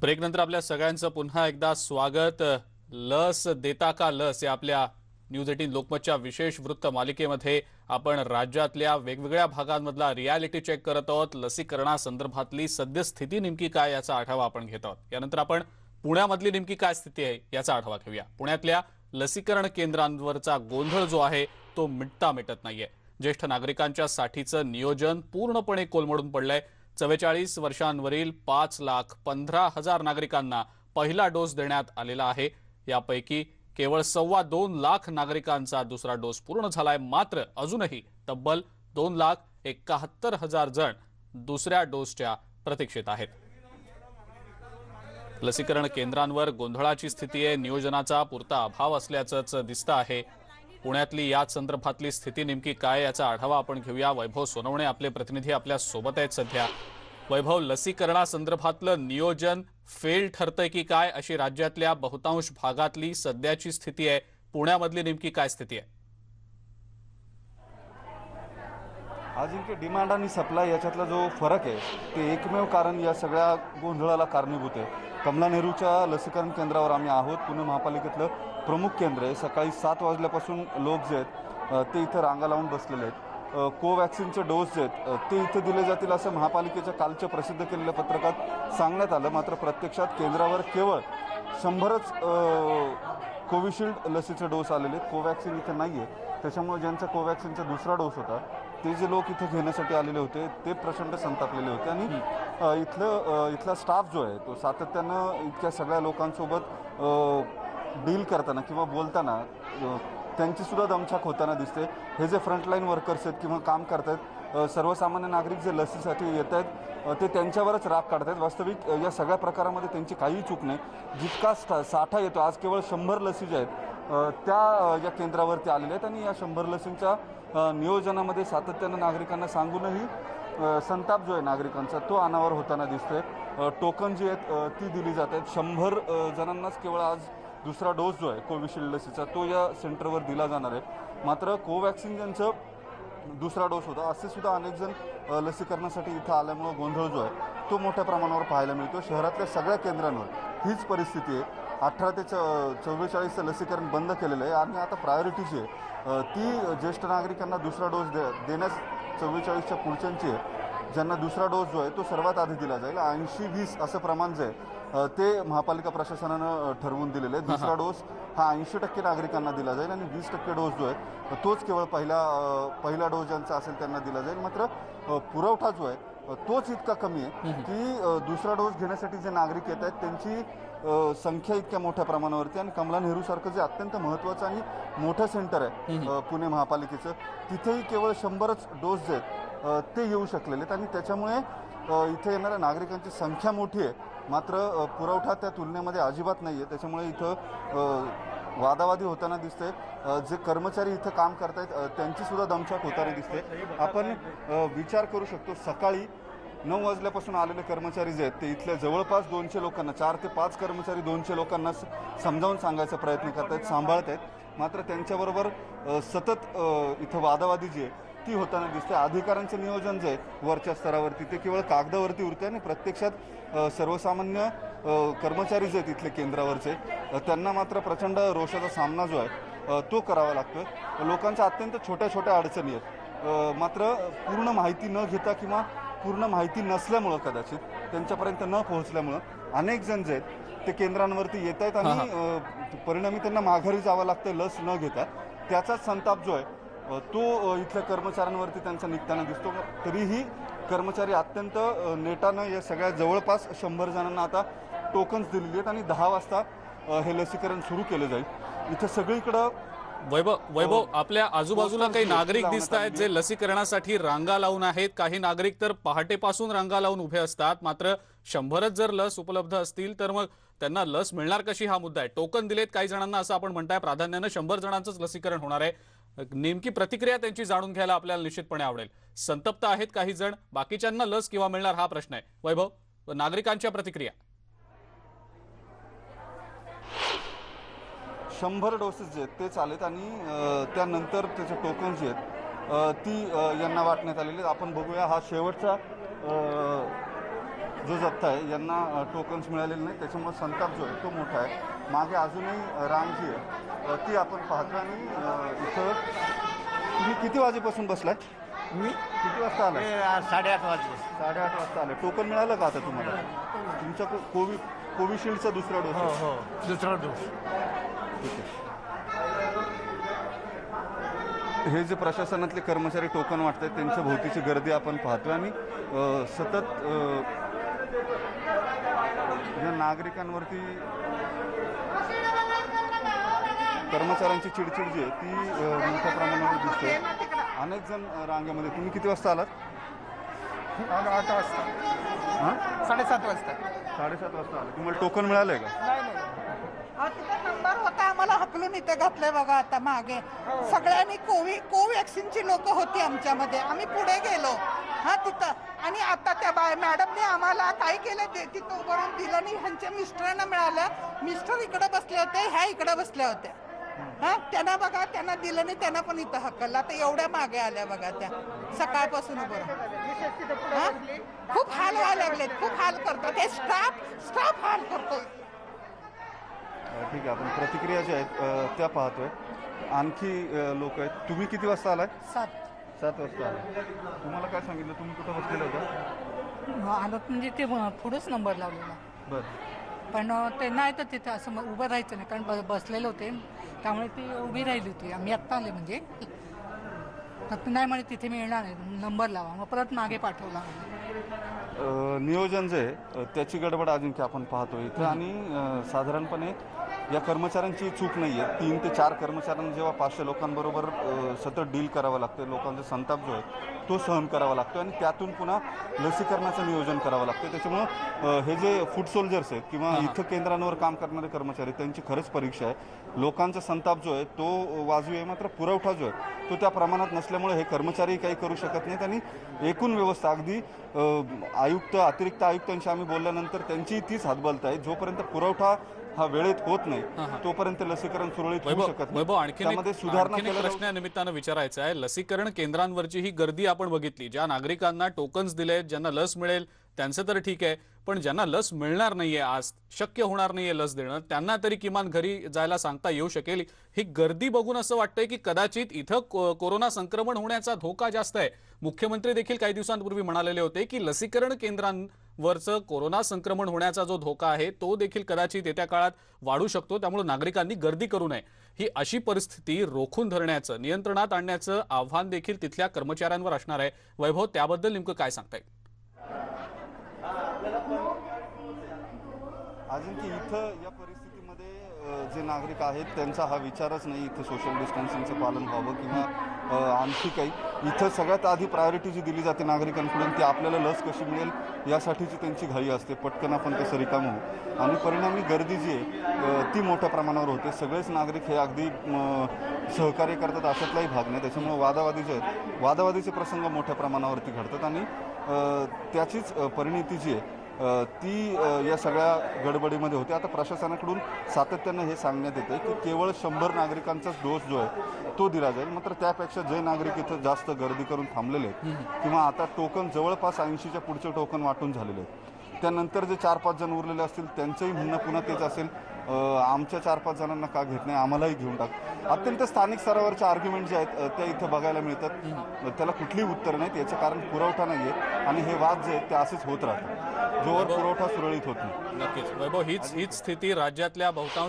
ब्रेकनंतर आपल्या सगळ्यांचं पुन्हा एकदा स्वागत. लस देता का लस? या आपल्या न्यूज एटीन लोकमतच्या विशेष वृत्त मालिकेमध्ये आपण राज्यातल्या वेगवेगळ्या भागांमधला रियालिटी चेक करत आहोत. लसीकरणासंदर्भातली सद्यस्थिती नेमकी काय याचा आढावा आपण घेत आहोत. यानंतर आपण पुण्यामधली नेमकी काय स्थिती आहे याचा आढावा घेऊया. पुण्यातल्या लसीकरण केंद्रांवरचा गोंधळ जो आहे तो मिटता मिटत नाहीये. ज्येष्ठ नागरिकांच्या साठीचं नियोजन पूर्णपणे कोलमडून पडलंय. चव्वेचाळीस वर्षांवरील पाच लाख पंधरा हजार नागरिकांना पहिला डोस देण्यात आलेला आहे. यापैकी केवळ सव्वा दोन लाख नागरिकांचा दुसरा डोस पूर्ण झालाय. मात्र अजूनही तब्बल दोन लाख एकाहत्तर हजार जण दुसऱ्या डोसच्या प्रतीक्षेत आहेत. लसीकरण केंद्रांवर गोंधळाची स्थिती आहे. नियोजनाचा पुरता अभाव असल्याचंच दिसतं आहे. पुण्यातली याच संदर्भातली स्थिती नेमकी काय याचा आढावा आपण घेऊया. वैभव सोनवणे आपले प्रतिनिधी आपल्यासोबत आहेत सध्या. वैभव लसीकरणासंदर्भातलं नियोजन फेल ठरतंय की काय? अशी राज्यातल्या बहुतांश भागातली सध्याची स्थिती आहे. पुण्यामधली नेमकी काय स्थिती आहे? अजिंक्य डिमांड आणि सप्लाय याच्यातला जो फरक आहे ते एकमेव कारण या सगळ्या गोंधळाला कारणीभूत आहे. कमला नेहरूच्या लसीकरण केंद्रावर आम्ही आहोत. पुणे महापालिकेतलं प्रमुख केंद्र आहे. सकाळी सात वाजल्यापासून लोक जे आहेत ते इथं रांगा लावून बसलेले आहेत. कोवॅक्सिनचे डोस जे आहेत ते इथे दिले जातील असं महापालिकेच्या कालच्या प्रसिद्ध केलेल्या पत्रकात सांगण्यात आलं. मात्र प्रत्यक्षात केंद्रावर केवळ शंभरच कोविशिल्ड लसीचे डोस आलेले आहेत. कोवॅक्सिन इथे नाही आहे त्याच्यामुळे ज्यांचा कोवॅक्सिनचा दुसरा डोस होता ते जे लोक इथे घेण्यासाठी आलेले होते ते प्रचंड संतापलेले होते. आणि इथलं इथला स्टाफ जो आहे तो सातत्यानं इतक्या सगळ्या लोकांसोबत डील करताना किंवा बोलताना त्यांचीसुद्धा दमछाक होताना दिसते. हे जे फ्रंटलाईन वर्कर्स आहेत किंवा काम करत आहेत सर्वसामान्य नागरिक जे लसीसाठी येत आहेत ते त्यांच्यावरच राग काढतायत. वास्तविक या सगळ्या प्रकारामध्ये त्यांची काहीही चूक नाही. जितका सा- साठा येतो आज केवळ शंभर लसी ज्या आहेत त्या या केंद्रावरती आलेल्या आहेत आणि या शंभर लसींच्या नियोजनामध्ये सातत्यानं नागरिकांना सांगूनही संताप जो आहे नागरिकांचा तो अनावर होताना दिसतोय. टोकन जी आहेत ती दिली जात आहेत. शंभर जणांनाच केवळ आज दुसरा डोस जो आहे कोविशिल्ड लसीचा तो या सेंटरवर दिला जाणार आहे. मात्र कोवॅक्सिन ज्यांचं दुसरा डोस होता असे सुद्धा अनेक जण लसीकरणासाठी इथं आल्यामुळं गोंधळ जो आहे तो मोठ्या प्रमाणावर पाहायला मिळतो शहरातल्या सगळ्या केंद्रांवर हीच परिस्थिती आहे. अठरा ते च चव्वेचाळीसचं लसीकरण बंद केलेलं आहे आणि आता प्रायोरिटी जी आहे ती ज्येष्ठ नागरिकांना दुसरा डोस दे देण्यास चव्वेचाळीसच्या पुढच्यांची आहे. ज्यांना दुसरा डोस जो आहे तो सर्वात आधी दिला जाईल. ऐंशी वीस असं प्रमाण जे आहे ते महापालिका प्रशासनानं ठरवून दिलेलं आहे. दुसरा डोस हा ऐंशी टक्के नागरिकांना दिला जाईल आणि वीस टक्के डोस जो आहे तोच केवळ पहिला पहिला डोस ज्यांचा असेल त्यांना दिला जाईल. मात्र पुरवठा जो आहे तोच इतका कमी आहे की दुसरा डोस घेण्यासाठी जे नागरिक येत आहेत त्यांची संख्या इतक्या मोठ्या प्रमाणावरती आणि कमला नेहरू सारखं जे अत्यंत महत्त्वाचं आणि मोठं सेंटर आहे पुणे महापालिकेचं तिथेही केवळ शंभरच डोस जे आहेत ते येऊ शकलेले आहेत आणि त्याच्यामुळे इथे येणाऱ्या नागरिकांची संख्या मोठी आहे. मात्र पुरवठा त्या तुलनेमध्ये अजिबात नाही आहे त्याच्यामुळे इथं वादावादी होताना दिसते जे कर्मचारी इथं काम करतायत त्यांचीसुद्धा दमछाक होताना दिसते. आपण विचार करू शकतो सकाळी नऊ वाजल्यापासून आलेले कर्मचारी जे आहेत ते इथल्या जवळपास दोनशे लोकांना चार ते पाच कर्मचारी दोनशे लोकांना समजावून सांगायचा प्रयत्न करतायत सांभाळत आहेत मात्र त्यांच्याबरोबर सतत इथं वादावादी जी आहे ती होताना दिसते अधिकाऱ्यांचं नियोजन जे आहे वरच्या स्तरावरती ते केवळ कागदावरती उरते आणि प्रत्यक्षात सर्वसामान्य कर्मचारी जे आहेत इथले केंद्रावरचे त्यांना मात्र प्रचंड रोषाचा सामना जो आहे तो करावा लागतोय. लोकांच्या अत्यंत छोट्या छोट्या अडचणी आहेत. मात्र पूर्ण माहिती न घेता किंवा पूर्ण माहिती नसल्यामुळं कदाचित त्यांच्यापर्यंत न पोहोचल्यामुळं अनेक जण जे आहेत ते केंद्रांवरती येत आहेत आणि परिणामी त्यांना माघारी जावं लागतं लस न घेता. त्याचाच संताप जो आहे तो इथल्या कर्मचाऱ्यांवरती त्यांचा निघताना दिसतो. तरीही कर्मचारी अत्यंत नेटानं या सगळ्या जवळपास शंभर जणांना आता टोकन्स दिलेली आहेत आणि दहा वाजता हे लसीकरण सुरू केलं जाईल. इथं सगळीकडं वैभव वैभव आपल्या आजूबाजूला काही नागरिक दिसत आहेत जे. लसीकरणासाठी रांगा लावून आहेत. काही नागरिक तर पहाटेपासून रांगा लावून उभे असतात. मात्र शंभरच जर लस उपलब्ध असतील तर मग त्यांना लस मिळणार कशी? हा मुद्दा आहे. टोकन दिलेत काही जणांना असं आपण म्हणताय. प्राधान्यानं शंभर जणांचंच लसीकरण होणार आहे. नेमकी प्रतिक्रिया त्यांची जाणून घ्यायला आपल्याला निश्चितपणे आवडेल. संतप्त आहेत काही जण बाकीच्यांना लस किंवा मिळणार हा प्रश्न आहे. वैभव नागरिकांच्या प्रतिक्रिया. शंभर डोसेस जे आहेत तेच आलेत आणि त्यानंतर त्याचे टोकन जे आहेत ती यांना वाटण्यात आलेली आहेत. आपण बघूया हा शेवटचा जो जप्ता आहे यांना टोकन्स मिळालेले नाही त्याच्यामुळे संताप जो आहे तो मोठा आहे. मागे अजूनही रांग जी आहे. ती आपण पाहतो आणि इथं तुम्ही किती वाजेपासून बसलाय मी? किती वाजता आलाय आज साडेआठ वाजले. साडेआठ वाजता आलं. टोकन मिळालं का आता तुम्हाला? तुमच्या को- कोवि कोविशिल्डचा दुसरा डोस हो आहे. हो दुसरा डोस. ठीक आहे. हे जे प्रशासनातले कर्मचारी टोकन वाटतात त्यांच्या भोवतीची गर्दी आपण पाहतोय आणि अ, सतत अ, या नागरिकांवरती कर्मचाऱ्यांची चिडचिड जी आहे ती मोठ्या प्रमाणावर दिसते. अनेक जण रांगेमध्ये. तुम्ही किती वाजता आलात? आठ वाजता. हां? साडेसात वाजता. साडेसात वाजता आले तुम्हाला टोकन मिळालंय का? नाही नाही. हा, तिथं नंबर होता. आम्हाला हकलून इथे घातलंय बघा आता मागे. सगळ्यांनी कोवि कोवॅक्सिनची लोक होती आमच्यामध्ये. आम्ही पुढे गेलो. हा तिथं. आणि आता त्या बाय मॅडमने आम्हाला काय केलं ते तिथं उभं राहून दिलं नाही. ह्यांच्या मिस्टरांना मिळालं. मिस्टर इकडे बसले होते ह्या इकडे बसल्या होत्या. हा त्यांना बघा त्यांना दिलं नाही त्यांना पण इथं हकललं. आता एवढ्या मागे आल्या बघा त्या. सकाळपासून उभं. हा? खूप हाल व्हायला लागलेत. खूप हाल करतात. हे स्टाफ स्टाफ हाल करतोय. अ, ठीक आहे. आपण प्रतिक्रिया ज्या आहेत अ, त्या पाहतोय. आणखी लोक आहेत. तुम्ही किती वाजता आलाय सात. सात वाजता तुम्हाला काय सांगितलं? तुम्ही कुठं बसलेलं होतं? आदत म्हणजे ते पुढेच नंबर लावलेला. बरं. पण ते नाही तर तिथे असं मग उभं राहायचं नाही कारण ब- बसलेले होते. त्यामुळे ती उभी राहिली होती. आम्ही आत्ता आले म्हणजे. तर ते नाही म्हणे तिथे मिळणार नाही नंबर लावा. मग परत मागे पाठवला. अ, नियोजन जे आहे अ, त्याची गडबड अजिंक्य आपण पाहतो इथं आणि अ, साधारणपणे या कर्मचाऱ्यांची चूक नाही आहे तीन ते चार कर्मचाऱ्यांना जेव्हा पाचशे लोकांबरोबर सतत डील करावं लागतं लोकांचा संताप जो आहे तो सहन करावा लागतो आणि त्यातून पुन्हा लसीकरणाचं नियोजन करावं लागतं. त्याच्यामुळं हे जे फूड सोल्जर्स आहेत किंवा इथं केंद्रांवर काम करणारे कर्मचारी त्यांची खरंच परीक्षा आहे. लोकांचा संताप जो आहे तो वाजवी आहे मात्र पुरवठा जो आहे तो त्या प्रमाणात नसल्यामुळे हे कर्मचारी काही करू शकत नाहीत आणि एकूण व्यवस्था अगदी आयुक्त अतिरिक्त आयुक्तांशी आम्ही बोलल्यानंतर त्यांची तीच हातबलत आहे. जोपर्यंत पुरवठा हा वेळेत होत नाही. तोपर्यंत लसीकरण सुरळीत होऊ शकत नाही. त्यामध्ये सुधारणा आणखीन एक केल्या जाऊ प्रश्न या निमित्तानं विचारायचा आहे. लसीकरण केंद्रांवरची ही गर्दी आपण बघितली. ज्या नागरिकांना टोकन्स दिले ज्यांना लस मिळेल त्यांचं तर ठीक आहे. पण ज्यांना लस मिळणार नाहीये आज शक्य होणार नाहीये लस देणं त्यांना तरी किमान घरी जायला सांगता येऊ शकेल. ही गर्दी बघून असं वाटतंय की कदाचित इथं कोरोना संक्रमण होण्याचा धोका जास्त आहे. मुख्यमंत्री देखील काही दिवसांपूर्वी म्हणालेले होते की लसीकरण वरचं कोरोना संक्रमण होण्याचा जो धोका आहे तो देखील कदाचित येत्या काळात वाढू शकतो. त्यामुळे नागरिकांनी गर्दी करू नये. ही अशी परिस्थिती रोखून धरण्याचं नियंत्रणात आणण्याचं आव्हान देखील तिथल्या कर्मचाऱ्यांवर असणार आहे. वैभव त्याबद्दल नेमकं काय सांगताय? अजिंक्य इथं या परिस्थितीमध्ये जे नागरिक आहेत त्यांचा हा विचारच नाही इथं सोशल डिस्टन्सिंगचं पालन व्हावं किंवा आणखी काही. इथं सगळ्यात आधी प्रायोरिटी जी दिली जाते नागरिकांकडून ती आपल्याला लस कशी मिळेल यासाठीची त्यांची घाई असते. पटकन आपण कसं रिकाम होऊ. आणि परिणामी गर्दी जी आहे ती मोठ्या प्रमाणावर होते. सगळेच नागरिक हे अगदी सहकार्य करतात अशातलाही भाग नाही. त्याच्यामुळे वादावादी जे आहेत वादावादीचे प्रसंग मोठ्या प्रमाणावरती घडतात. आणि त्याचीच परिणिती जी आहे ती या सगळ्या गडबडीमध्ये होते. आता प्रशासनाकडून सातत्यानं हे सांगण्यात येते की केवळ शंभर नागरिकांचाच डोस जो आहे तो दिला जाईल. मात्र त्यापेक्षा जे नागरिक इथं जास्त गर्दी करून थांबलेले आहेत किंवा आता टोकन जवळपास ऐंशीच्या पुढचे टोकन वाटून झालेले आहेत त्यानंतर जे चार पाच जण उरलेले असतील त्यांचंही म्हणणं पुन्हा तेच असेल आमच्या चार पाच जणांना का घेत नाही आम्हालाही घेऊन टाक. अत्यंत स्थानिक स्तरावरचे आर्ग्युमेंट जे आहेत त्या इथं बघायला मिळतात. त्याला कुठलीही उत्तर नाहीत याचं कारण पुरवठा नाही आहे आणि हे वाद जे आहेत ते असेच होत राहतात. जोर पुरवठा सुरळीत होत. नाही नक्कीच. वैभव हीच हीच स्थिती राज्यातल्या बहुतांश